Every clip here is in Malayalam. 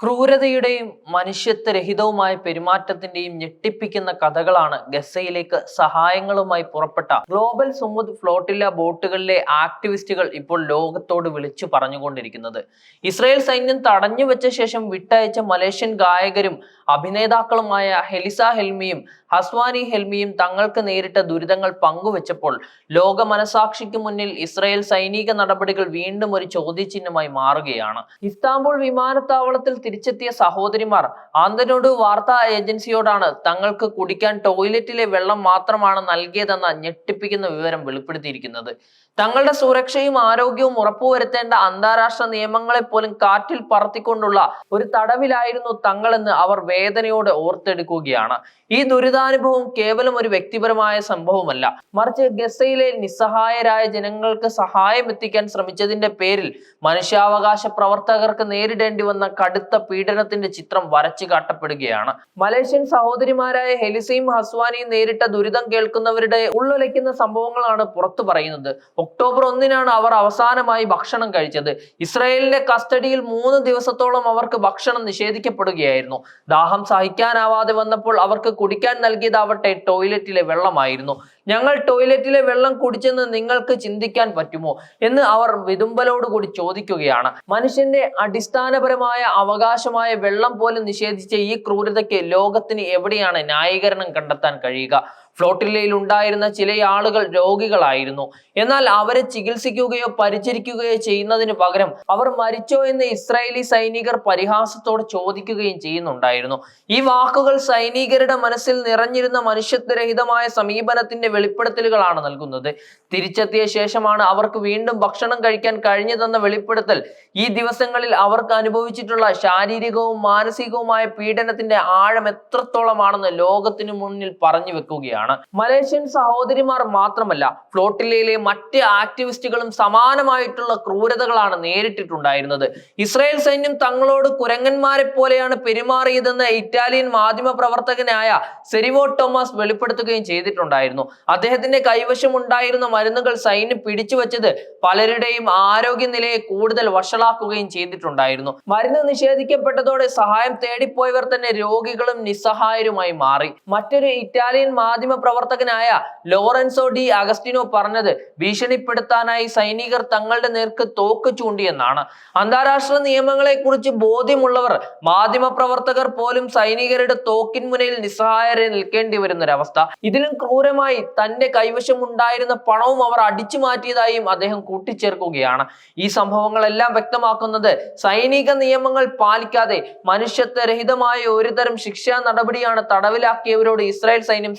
ക്രൂരതയുടെയും മനുഷ്യത്വരഹിതവുമായ പെരുമാറ്റത്തിന്റെയും ഞെട്ടിപ്പിക്കുന്ന കഥകളാണ് ഗസയിലേക്ക് സഹായങ്ങളുമായി പുറപ്പെട്ട ഗ്ലോബൽ സുമുദ് ഫ്ലോട്ടില്ല ബോട്ടുകളിലെ ആക്ടിവിസ്റ്റുകൾ ഇപ്പോൾ ലോകത്തോട് വിളിച്ചു പറഞ്ഞുകൊണ്ടിരിക്കുന്നത്. ഇസ്രായേൽ സൈന്യം തടഞ്ഞു വെച്ച ശേഷം വിട്ടയച്ച മലേഷ്യൻ ഗായകരും അഭിനേതാക്കളുമായ ഹെലിസ ഹെൽമിയും ഹസ്വാനി ഹെൽമിയും തങ്ങൾക്ക് നേരിട്ട ദുരിതങ്ങൾ പങ്കുവച്ചപ്പോൾ ലോക മനസാക്ഷിക്ക് മുന്നിൽ ഇസ്രയേൽ സൈനിക നടപടികൾ വീണ്ടും ഒരു ചോദ്യചിഹ്നമായി മാറുകയാണ്. ഇസ്താംബുൾ വിമാനത്താവളത്തിൽ തിരിച്ചെത്തിയ സഹോദരിമാർ ആന്തനോട് വാർത്താ ഏജൻസിയോടാണ് തങ്ങൾക്ക് കുടിക്കാൻ ടോയ്ലറ്റിലെ വെള്ളം മാത്രമാണ് നൽകിയതെന്ന ഞെട്ടിപ്പിക്കുന്ന വിവരം വെളിപ്പെടുത്തിയിരിക്കുന്നത്. തങ്ങളുടെ സുരക്ഷയും ആരോഗ്യവും ഉറപ്പുവരുത്തേണ്ട അന്താരാഷ്ട്ര നിയമങ്ങളെ പോലും കാറ്റിൽ പറത്തിക്കൊണ്ടുള്ള ഒരു തടവിലായിരുന്നു തങ്ങളെന്ന് അവർ വേദനയോടെ ഓർത്തെടുക്കുകയാണ്. ഈ ദുരിതാനുഭവം കേവലം ഒരു വ്യക്തിപരമായ സംഭവമല്ല. മറിച്ച് ഗസയിലെ നിസ്സഹായരായ ജനങ്ങൾക്ക് സഹായം എത്തിക്കാൻ ശ്രമിച്ചതിന്റെ പേരിൽ മനുഷ്യാവകാശ പ്രവർത്തകർക്ക് നേരിടേണ്ടി വന്ന കടുത്ത പീഡനത്തിന്റെ ചിത്രം വരച്ചു കാട്ടപ്പെടുകയാണ്. മലേഷ്യൻ സഹോദരിമാരായ ഹെലിസയും ഹസ്വാനിയും നേരിട്ട ദുരിതം കേൾക്കുന്നവരുടെ ഉള്ളൊലയ്ക്കുന്ന സംഭവങ്ങളാണ് പുറത്തു പറയുന്നത്. ഒക്ടോബർ ഒന്നിനാണ് അവർ അവസാനമായി ഭക്ഷണം കഴിച്ചത്. ഇസ്രായേലിന്റെ കസ്റ്റഡിയിൽ മൂന്ന് ദിവസത്തോളം അവർക്ക് ഭക്ഷണം നിഷേധിക്കപ്പെടുകയായിരുന്നു. ദാഹം സഹിക്കാനാവാതെ വന്നപ്പോൾ അവർക്ക് കുടിക്കാൻ നൽകിയതാവട്ടെ ടോയ്ലറ്റിലെ വെള്ളമായിരുന്നു. ഞങ്ങൾ ടോയ്ലറ്റിലെ വെള്ളം കുടിച്ചെന്ന് നിങ്ങൾക്ക് ചിന്തിക്കാൻ പറ്റുമോ എന്ന് അവർ വിതുമ്പലോടുകൂടി ചോദിക്കുകയാണ്. മനുഷ്യന്റെ അടിസ്ഥാനപരമായ അവകാശമായ വെള്ളം പോലും നിഷേധിച്ച ഈ ക്രൂരതയ്ക്ക് ലോകത്തിന് എവിടെയാണ് ന്യായീകരണം കണ്ടെത്താൻ കഴിയുക? ഫ്ലോട്ടില്ലയിൽ ഉണ്ടായിരുന്ന ചില ആളുകൾ രോഗികളായിരുന്നു. എന്നാൽ അവരെ ചികിത്സിക്കുകയോ പരിചരിക്കുകയോ ചെയ്യുന്നതിന് പകരം അവർ മരിച്ചോ എന്ന് ഇസ്രായേലി സൈനികർ പരിഹാസത്തോടെ ചോദിക്കുകയും ചെയ്യുന്നുണ്ടായിരുന്നു. ഈ വാക്കുകൾ സൈനികരുടെ മനസ്സിൽ നിറഞ്ഞിരുന്ന മനുഷ്യത്വരഹിതമായ സമീപനത്തിന്റെ വെളിപ്പെടുത്തലുകളാണ് നൽകുന്നത്. തിരിച്ചെത്തിയ ശേഷമാണ് അവർക്ക് വീണ്ടും ഭക്ഷണം കഴിക്കാൻ കഴിഞ്ഞതെന്ന വെളിപ്പെടുത്തൽ. ഈ ദിവസങ്ങളിൽ അവർക്ക് അനുഭവിച്ചിട്ടുള്ള ശാരീരികവും മാനസികവുമായ പീഡനത്തിന്റെ ആഴം എത്രത്തോളമാണെന്ന് ലോകത്തിനു മുന്നിൽ പറഞ്ഞു വെക്കുകയാണ്. മലേഷ്യൻ സഹോദരിമാർ മാത്രമല്ല ഫ്ലോട്ടില്ലയിലെ മറ്റ് ആക്ടിവിസ്റ്റുകളും സമാനമായിട്ടുള്ള ക്രൂരതകളാണ് നേരിട്ടിട്ടുണ്ടായിരുന്നത്. ഇസ്രായേൽ സൈന്യം തങ്ങളോട് കുരങ്ങന്മാരെ പോലെയാണ് പെരുമാറിയതെന്ന് ഇറ്റാലിയൻ മാധ്യമ പ്രവർത്തകനായ സെരിവോ ടോമസ് വെളിപ്പെടുത്തുകയും ചെയ്തിട്ടുണ്ടായിരുന്നു. അദ്ദേഹത്തിന്റെ കൈവശം ഉണ്ടായിരുന്ന മരുന്നുകൾ സൈന്യം പിടിച്ചു വച്ചത് പലരുടെയും ആരോഗ്യനിലയെ കൂടുതൽ വഷളാക്കുകയും ചെയ്തിട്ടുണ്ടായിരുന്നു. മരുന്ന് നിഷേധിക്കപ്പെട്ടതോടെ സഹായം തേടിപ്പോയവർ തന്നെ രോഗികളും നിസ്സഹായരുമായി മാറി. മറ്റൊരു ഇറ്റാലിയൻ മാധ്യമ പ്രവർത്തകനായ ലോറൻസോ ഡി അഗസ്റ്റിനോ പറഞ്ഞത് ഭീഷണിപ്പെടുത്താനായി സൈനികർ തങ്ങളുടെ നേർക്ക് തോക്ക് ചൂണ്ടിയെന്നാണ്. അന്താരാഷ്ട്ര നിയമങ്ങളെ കുറിച്ച് ബോധ്യമുള്ളവർ മാധ്യമ പ്രവർത്തകർ പോലും സൈനികരുടെ തോക്കിൻ മുനയിൽ നിസ്സഹായരെ നിൽക്കേണ്ടി വരുന്നൊരവസ്ഥ. ഇതിലും ക്രൂരമായി തന്റെ കൈവശം ഉണ്ടായിരുന്ന പണവും അവർ അടിച്ചു മാറ്റിയതായും അദ്ദേഹം കൂട്ടിച്ചേർക്കുകയാണ്. ഈ സംഭവങ്ങളെല്ലാം വ്യക്തമാക്കുന്നത് സൈനിക നിയമങ്ങൾ പാലിക്കാതെ മനുഷ്യത്വരഹിതമായ ഒരുതരം ശിക്ഷാ നടപടിയാണ് തടവിലാക്കിയവരോട് ഇസ്രായേൽ സൈന്യം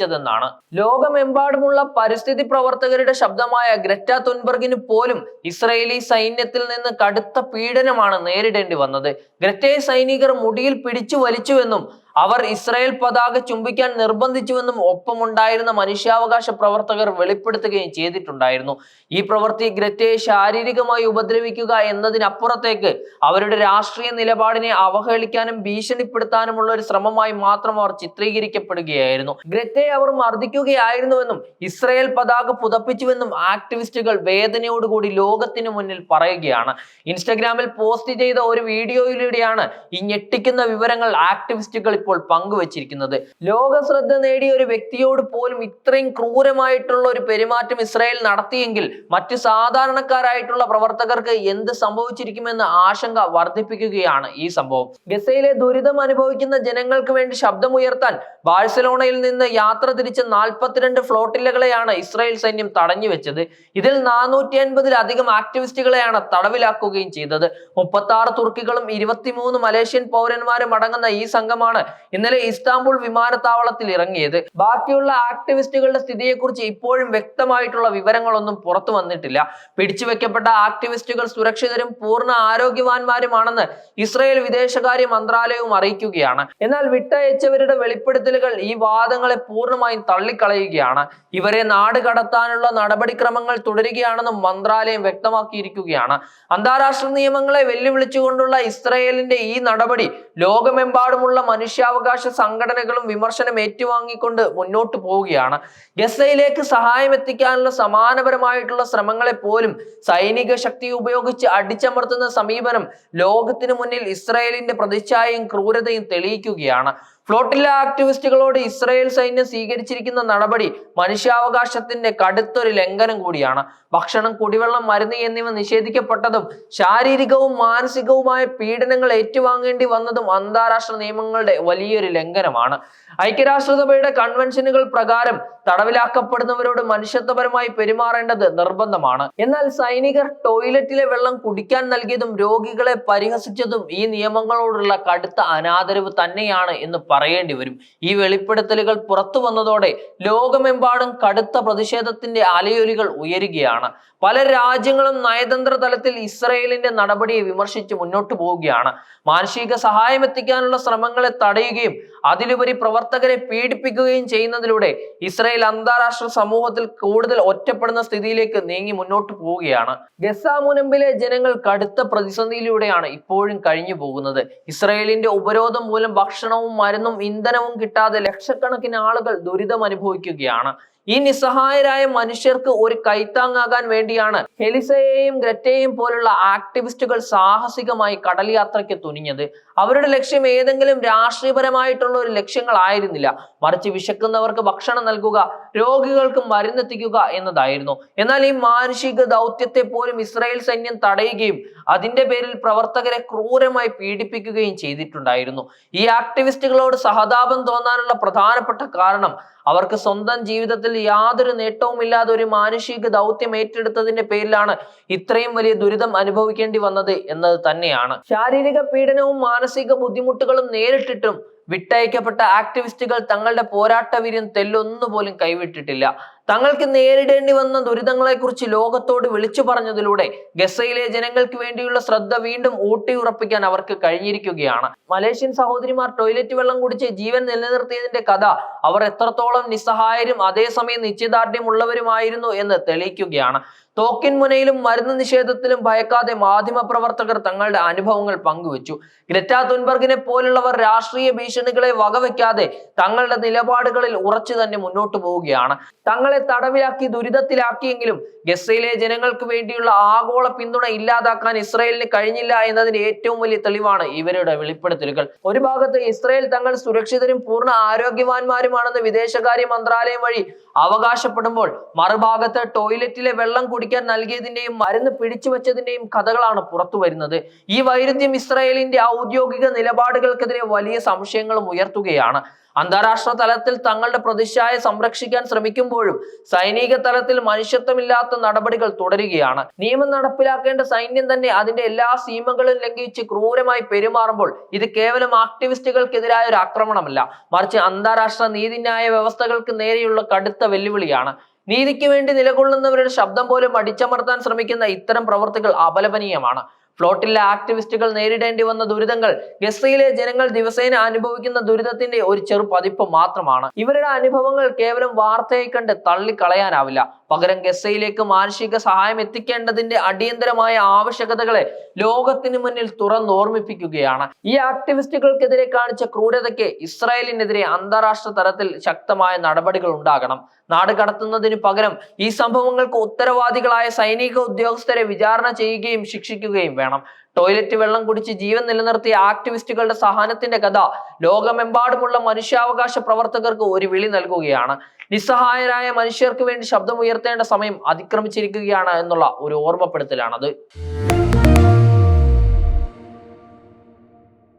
സ്വീകരിച്ചതെന്നാണ് ലോകമെമ്പാടുമുള്ള പരിസ്ഥിതി പ്രവർത്തകരുടെ ശബ്ദമായ ഗ്രറ്റ തുൻബർഗിന് പോലും ഇസ്രയേലി സൈന്യത്തിൽ നിന്ന് കടുത്ത പീഡനമാണ് നേരിടേണ്ടി വന്നത്. ഗ്രറ്റയെ സൈനികർ മുടിയിൽ പിടിച്ചു വലിച്ചുവെന്നും അവർ ഇസ്രായേൽ പതാക ചുംബിക്കാൻ നിർബന്ധിച്ചുവെന്നും ഒപ്പമുണ്ടായിരുന്ന മനുഷ്യാവകാശ പ്രവർത്തകർ വെളിപ്പെടുത്തുകയും ചെയ്തിട്ടുണ്ടായിരുന്നു. ഈ പ്രവൃത്തി ഗ്രറ്റയെ ശാരീരികമായി ഉപദ്രവിക്കുക എന്നതിനപ്പുറത്തേക്ക് അവരുടെ രാഷ്ട്രീയ നിലപാടിനെ അവഹേളിക്കാനും ഭീഷണിപ്പെടുത്താനുമുള്ള ഒരു ശ്രമമായി മാത്രം അവർ ചിത്രീകരിക്കപ്പെടുകയായിരുന്നു. ഗ്രറ്റയെ അവർ മർദ്ദിക്കുകയായിരുന്നുവെന്നും ഇസ്രായേൽ പതാക പുതപ്പിച്ചുവെന്നും ആക്ടിവിസ്റ്റുകൾ വേദനയോടുകൂടി ലോകത്തിനു മുന്നിൽ പറയുകയാണ്. ഇൻസ്റ്റഗ്രാമിൽ പോസ്റ്റ് ചെയ്ത ഒരു വീഡിയോയിലൂടെയാണ് ഈ ഞെട്ടിക്കുന്ന വിവരങ്ങൾ ആക്ടിവിസ്റ്റുകൾ ഇപ്പോൾ പങ്കുവച്ചിരിക്കുന്നത്. ലോക ശ്രദ്ധ നേടിയ ഒരു വ്യക്തിയോട് പോലും ഇത്രയും ക്രൂരമായിട്ടുള്ള ഒരു പെരുമാറ്റം ഇസ്രായേൽ നടത്തിയെങ്കിൽ മറ്റു സാധാരണക്കാരായിട്ടുള്ള പ്രവർത്തകർക്ക് എന്ത് സംഭവിച്ചിരിക്കുമെന്ന ആശങ്ക വർദ്ധിപ്പിക്കുകയാണ് ഈ സംഭവം. ഗസയിലെ ദുരിതം അനുഭവിക്കുന്ന ജനങ്ങൾക്ക് വേണ്ടി ശബ്ദമുയർത്താൻ ബാഴ്സലോണയിൽ നിന്ന് യാത്ര തിരിച്ച നാൽപ്പത്തിരണ്ട് ഫ്ലോട്ടില്ലകളെയാണ് ഇസ്രായേൽ സൈന്യം തടഞ്ഞു വെച്ചത് ഇതിൽ നാനൂറ്റി അൻപതിലധികം ആക്ടിവിസ്റ്റുകളെയാണ് തടവിലാക്കുകയും ചെയ്തത്. മുപ്പത്തി ആറ് തുർക്കികളും ഇരുപത്തിമൂന്ന് മലേഷ്യൻ പൗരന്മാരും അടങ്ങുന്ന ഈ സംഘമാണ് ഇന്നലെ ഇസ്താംബുൾ വിമാനത്താവളത്തിൽ ഇറങ്ങിയത്. ബാക്കിയുള്ള ആക്ടിവിസ്റ്റുകളുടെ സ്ഥിതിയെക്കുറിച്ച് ഇപ്പോഴും വ്യക്തമായിട്ടുള്ള വിവരങ്ങളൊന്നും പുറത്തു വന്നിട്ടില്ല. പിടിച്ചുവെക്കപ്പെട്ട ആക്ടിവിസ്റ്റുകൾ സുരക്ഷിതരും പൂർണ ആരോഗ്യവാന്മാരുമാണെന്ന് ഇസ്രയേൽ വിദേശകാര്യ മന്ത്രാലയവും അറിയിക്കുകയാണ്. എന്നാൽ വിട്ടയച്ചവരുടെ വെളിപ്പെടുത്തലുകൾ ഈ വാദങ്ങളെ പൂർണമായും തള്ളിക്കളയുകയാണ്. ഇവരെ നാട് കടത്താനുള്ള നടപടിക്രമങ്ങൾ തുടരുകയാണെന്നും മന്ത്രാലയം വ്യക്തമാക്കിയിരിക്കുകയാണ്. അന്താരാഷ്ട്ര നിയമങ്ങളെ വെല്ലുവിളിച്ചുകൊണ്ടുള്ള ഇസ്രയേലിന്റെ ഈ നടപടി ലോകമെമ്പാടുമുള്ള മനുഷ്യ മനുഷ്യാവകാശ സംഘടനകളും വിമർശനം ഏറ്റുവാങ്ങിക്കൊണ്ട് മുന്നോട്ട് പോവുകയാണ്. ഗസയിലേക്ക് സഹായം എത്തിക്കാനുള്ള സമാനപരമായിട്ടുള്ള ശ്രമങ്ങളെ പോലും സൈനിക ശക്തി ഉപയോഗിച്ച് അടിച്ചമർത്തുന്ന സമീപനം ലോകത്തിനു മുന്നിൽ ഇസ്രായേലിന്റെ പ്രതിച്ഛായയും ക്രൂരതയും തെളിയിക്കുകയാണ്. ഫ്ലോട്ടില്ല ആക്ടിവിസ്റ്റുകളോട് ഇസ്രായേൽ സൈന്യം സ്വീകരിച്ചിരിക്കുന്ന നടപടി മനുഷ്യാവകാശത്തിന്റെ കടുത്തൊരു ലംഘനം കൂടിയാണ്. ഭക്ഷണം കുടിവെള്ളം മരുന്ന് എന്നിവ നിഷേധിക്കപ്പെട്ടതും ശാരീരികവും മാനസികവുമായ പീഡനങ്ങൾ ഏറ്റുവാങ്ങേണ്ടി വന്നതും അന്താരാഷ്ട്ര നിയമങ്ങളുടെ വലിയൊരു ലംഘനമാണ്. ഐക്യരാഷ്ട്രസഭയുടെ കൺവെൻഷനുകൾ പ്രകാരം തടവിലാക്കപ്പെടുന്നവരോട് മനുഷ്യത്വപരമായി പെരുമാറേണ്ടത് നിർബന്ധമാണ്. എന്നാൽ സൈനികർ ടോയ്ലറ്റിലെ വെള്ളം കുടിക്കാൻ നൽകിയതും രോഗികളെ പരിഹസിച്ചതും ഈ നിയമങ്ങളോടുള്ള കടുത്ത അനാദരവ് തന്നെയാണ് എന്ന് പറയേണ്ടി വരും. ഈ വെളിപ്പെടുത്തലുകൾ പുറത്തു വന്നതോടെ ലോകമെമ്പാടും കടുത്ത പ്രതിഷേധത്തിന്റെ അലയൊലികൾ ഉയരുകയാണ്. പല രാജ്യങ്ങളും നയതന്ത്ര തലത്തിൽ ഇസ്രയേലിന്റെ നടപടിയെ വിമർശിച്ച് മുന്നോട്ടു പോവുകയാണ്. മാനുഷിക സഹായം എത്തിക്കാനുള്ള ശ്രമങ്ങളെ തടയുകയും അതിലുപരി പ്രവർത്തകരെ പീഡിപ്പിക്കുകയും ചെയ്യുന്നതിലൂടെ ഇസ്രായേൽ അന്താരാഷ്ട്ര സമൂഹത്തിൽ കൂടുതൽ ഒറ്റപ്പെടുന്ന സ്ഥിതിയിലേക്ക് നീങ്ങി മുന്നോട്ട് പോവുകയാണ്. ഗസ മുനമ്പിലെ ജനങ്ങൾ കടുത്ത പ്രതിസന്ധിയിലൂടെയാണ് ഇപ്പോഴും കഴിഞ്ഞു പോകുന്നത്. ഇസ്രായേലിന്റെ ഉപരോധം മൂലം ഭക്ഷണവും മരുന്നും ഇന്ധനവും കിട്ടാതെ ലക്ഷക്കണക്കിന് ആളുകൾ ദുരിതം അനുഭവിക്കുകയാണ് ഈ നിസ്സഹായരായ മനുഷ്യർക്ക് ഒരു കൈത്താങ്ങാകാൻ വേണ്ടിയാണ് ഹെലിസയെയും ഗ്രറ്റയെയും പോലുള്ള ആക്ടിവിസ്റ്റുകൾ സാഹസികമായി കടൽ യാത്രയ്ക്ക് തുനിഞ്ഞത്. അവരുടെ ലക്ഷ്യം ഏതെങ്കിലും രാഷ്ട്രീയപരമായിട്ടുള്ള ഒരു ലക്ഷ്യങ്ങളായിരുന്നില്ല. മറിച്ച് വിശക്കുന്നവർക്ക് ഭക്ഷണം നൽകുക രോഗികൾക്ക് മരുന്നെത്തിക്കുക എന്നതായിരുന്നു. എന്നാൽ ഈ മാനുഷിക ദൗത്യത്തെ പോലും ഇസ്രായേൽ സൈന്യം തടയുകയും അതിന്റെ പേരിൽ പ്രവർത്തകരെ ക്രൂരമായി പീഡിപ്പിക്കുകയും ചെയ്തിട്ടുണ്ടായിരുന്നു. ഈ ആക്ടിവിസ്റ്റുകളോട് സഹതാപം തോന്നാനുള്ള പ്രധാനപ്പെട്ട കാരണം അവർക്ക് സ്വന്തം ജീവിതത്തിൽ യാതൊരു നേട്ടവും ഇല്ലാതെ ഒരു മാനുഷിക ദൗത്യം ഏറ്റെടുത്തതിന്റെ പേരിലാണ് ഇത്രയും വലിയ ദുരിതം അനുഭവിക്കേണ്ടി വന്നത് എന്നത് തന്നെയാണ്. ശാരീരിക പീഡനവും മാനസിക ബുദ്ധിമുട്ടുകളും നേരിട്ടിട്ടും വിട്ടയക്കപ്പെട്ട ആക്ടിവിസ്റ്റുകൾ തങ്ങളുടെ പോരാട്ട വീര്യം തെല്ലൊന്നുപോലും കൈവിട്ടിട്ടില്ല. തങ്ങൾക്ക് നേരിടേണ്ടി വന്ന ദുരിതങ്ങളെക്കുറിച്ച് ലോകത്തോട് വിളിച്ചു പറഞ്ഞതിലൂടെ ഗസയിലെ ജനങ്ങൾക്ക് വേണ്ടിയുള്ള ശ്രദ്ധ വീണ്ടും ഊട്ടിയുറപ്പിക്കാൻ അവർക്ക് കഴിഞ്ഞിരിക്കുകയാണ്. മലേഷ്യൻ സഹോദരിമാർ ടോയ്ലറ്റ് വെള്ളം കുടിച്ച് ജീവൻ നിലനിർത്തിയതിന്റെ കഥ അവർ എത്രത്തോളം നിസ്സഹായരും അതേസമയം നിശ്ചയദാർഢ്യമുള്ളവരുമായിരുന്നു എന്ന് തെളിയിക്കുകയാണ്. തോക്കിൻ മുനയിലും മരുന്ന് നിഷേധത്തിലും ഭയക്കാതെ മാധ്യമപ്രവർത്തകർ തങ്ങളുടെ അനുഭവങ്ങൾ പങ്കുവച്ചു. ഗ്രറ്റ തുൻബർഗിനെ പോലുള്ളവർ രാഷ്ട്രീയ ഭീഷണികളെ വകവെക്കാതെ തങ്ങളുടെ നിലപാടുകളിൽ ഉറച്ചു തന്നെ മുന്നോട്ടു പോവുകയാണ്. തങ്ങളെ തടവിലാക്കി ദുരിതത്തിലാക്കിയെങ്കിലും ഗസയിലെ ജനങ്ങൾക്ക് വേണ്ടിയുള്ള ആഗോള പിന്തുണ ഇല്ലാതാക്കാൻ ഇസ്രയേലിന് കഴിഞ്ഞില്ല എന്നതിന്റെ ഏറ്റവും വലിയ തെളിവാണ് ഇവരുടെ വെളിപ്പെടുത്തലുകൾ. ഒരു ഭാഗത്ത് ഇസ്രയേൽ തങ്ങൾ സുരക്ഷിതരും പൂർണ ആരോഗ്യവാന്മാരുമാണെന്ന് വിദേശകാര്യ മന്ത്രാലയം വഴി അവകാശപ്പെടുമ്പോൾ മറുഭാഗത്ത് ടോയ്ലറ്റിലെ വെള്ളം കുടിക്കാൻ നൽകിയതിന്റെയും മരുന്ന് പിടിച്ചു വെച്ചതിന്റെയും കഥകളാണ് പുറത്തു വരുന്നത്. ഈ വൈരുദ്ധ്യം ഇസ്രായേലിന്റെ ഔദ്യോഗിക നിലപാടുകൾക്കെതിരെ വലിയ സംശയങ്ങളും ഉയർത്തുകയാണ്. അന്താരാഷ്ട്ര തലത്തിൽ തങ്ങളുടെ പ്രതിച്ഛായ സംരക്ഷിക്കാൻ ശ്രമിക്കുമ്പോഴും സൈനിക തലത്തിൽ മനുഷ്യത്വമില്ലാത്ത നടപടികൾ തുടരുകയാണ്. നിയമം നടപ്പിലാക്കേണ്ട സൈന്യം തന്നെ അതിന്റെ എല്ലാ സീമകളും ലംഘിച്ച് ക്രൂരമായി പെരുമാറുമ്പോൾ ഇത് കേവലം ആക്ടിവിസ്റ്റുകൾക്കെതിരായ ഒരു ആക്രമണമല്ല. മറിച്ച് അന്താരാഷ്ട്ര നീതിന്യായ വ്യവസ്ഥകൾക്ക് നേരെയുള്ള കടുത്ത വെല്ലുവിളിയാണ്. നീതിക്ക് വേണ്ടി നിലകൊള്ളുന്നവരുടെ ശബ്ദം പോലും അടിച്ചമർത്താൻ ശ്രമിക്കുന്ന ഇത്തരം പ്രവർത്തികൾ അപലപനീയമാണ്. ഫ്ലോട്ടിലെ ആക്ടിവിസ്റ്റുകൾ നേരിടേണ്ടി വന്ന ദുരിതങ്ങൾ ഗസയിലെ ജനങ്ങൾ ദിവസേന അനുഭവിക്കുന്ന ദുരിതത്തിന്റെ ഒരു ചെറു പതിപ്പ് മാത്രമാണ്. ഇവരുടെ അനുഭവങ്ങൾ കേവലം വാർത്തയെ കണ്ട് തള്ളിക്കളയാനാവില്ല. പകരം ഗസയിലേക്ക് മാനുഷിക സഹായം എത്തിക്കേണ്ടതിന്റെ അടിയന്തരമായ ആവശ്യകതകളെ ലോകത്തിന് മുന്നിൽ തുറന്നോർമ്മിപ്പിക്കുകയാണ്. ഈ ആക്ടിവിസ്റ്റുകൾക്കെതിരെ കാണിച്ച ക്രൂരതയ്ക്ക് ഇസ്രായേലിനെതിരെ അന്താരാഷ്ട്ര തലത്തിൽ ശക്തമായ നടപടികൾ ഉണ്ടാകണം. നാട് കടത്തുന്നതിന് പകരം ഈ സംഭവങ്ങൾക്ക് ഉത്തരവാദികളായ സൈനിക ഉദ്യോഗസ്ഥരെ വിചാരണ ചെയ്യുകയും ശിക്ഷിക്കുകയും വേണം. ടോയ്ലറ്റ് വെള്ളം കുടിച്ച് ജീവൻ നിലനിർത്തിയ ആക്ടിവിസ്റ്റുകളുടെ സഹനത്തിന്റെ കഥ ലോകമെമ്പാടുമുള്ള മനുഷ്യാവകാശ പ്രവർത്തകർക്ക് ഒരു വിളി നൽകുകയാണ്. നിസ്സഹായരായ മനുഷ്യർക്ക് വേണ്ടി ശബ്ദമുയർത്തേണ്ട സമയം അതിക്രമിച്ചിരിക്കുകയാണ് എന്നുള്ള ഒരു ഓർമ്മപ്പെടുത്തലാണത്.